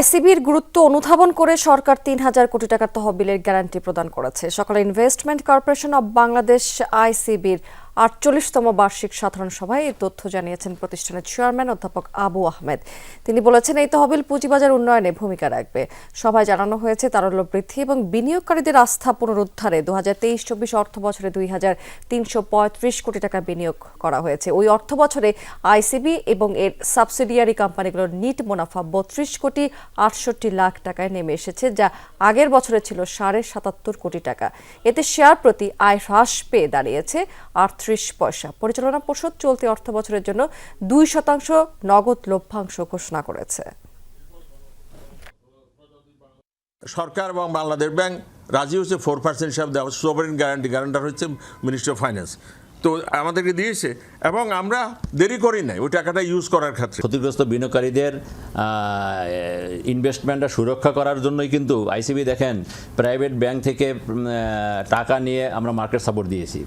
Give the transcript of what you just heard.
আইসিবির গুরুত্ব অনুধাবন করে সরকার তিন হাজার কোটি টাকার তহবিলের গ্যারান্টি প্রদান করেছে। সকালে ইনভেস্টমেন্ট কর্পোরেশন অব বাংলাদেশ আইসিবির আটচল্লিশতম বার্ষিক সাধারণ সভায় এই তথ্য জানিয়েছেন প্রতিষ্ঠানের চেয়ারম্যান অধ্যাপক আবু আহমেদ। তিনি বলেছেন, এই তহবিল পুঁজিবাজার উন্নয়নে ভূমিকা রাখবে। সভায় জানানো হয়েছে, তারল্য বৃদ্ধি এবং বিনিয়োগকারীদের আস্থা পুনরুদ্ধারে দু হাজার তেইশ চব্বিশ অর্থ বছরে দুই হাজার তিনশো পঁয়ত্রিশ কোটি টাকা বিনিয়োগ করা হয়েছে। ওই অর্থ বছরে আইসিবি এবং এর সাবসিডিয়ারি কোম্পানিগুলোর নিট মুনাফা বত্রিশ কোটি আটষট্টি লাখ টাকায় নেমে এসেছে, যা আগের বছরে ছিল সাড়ে সাতাত্তর কোটি টাকা। এতে শেয়ার প্রতি আয় হ্রাস পেয়ে দাঁড়িয়েছে আটত্রিশ পয়সা। পরিচালনা পর্ষদ চলতি অর্থ বছরের জন্য দুই শতাংশ নগদ লভ্যাংশ ঘোষণা করেছে। সরকার এবং বাংলাদেশ ব্যাংক রাজি হচ্ছে ফোর পার্সেন্ট হিসাবে দেওয়া সোভারেন গ্যারান্টি গ্যারান্টার হচ্ছে মিনিস্ট্রি অফ ফাইন্যান্স তো আমাদেরকে দিয়েছে এবং আমরা দেরি করি নাই ওই টাকাটা ইউজ করার ক্ষেত্রে। ক্ষতিগ্রস্ত বিনিয়োগকারীদের ইনভেস্টমেন্টটা সুরক্ষা করার জন্যই কিন্তু আইসিবি দেখেন প্রাইভেট ব্যাংক থেকে টাকা নিয়ে আমরা মার্কেট সাপোর্ট দিয়েছি।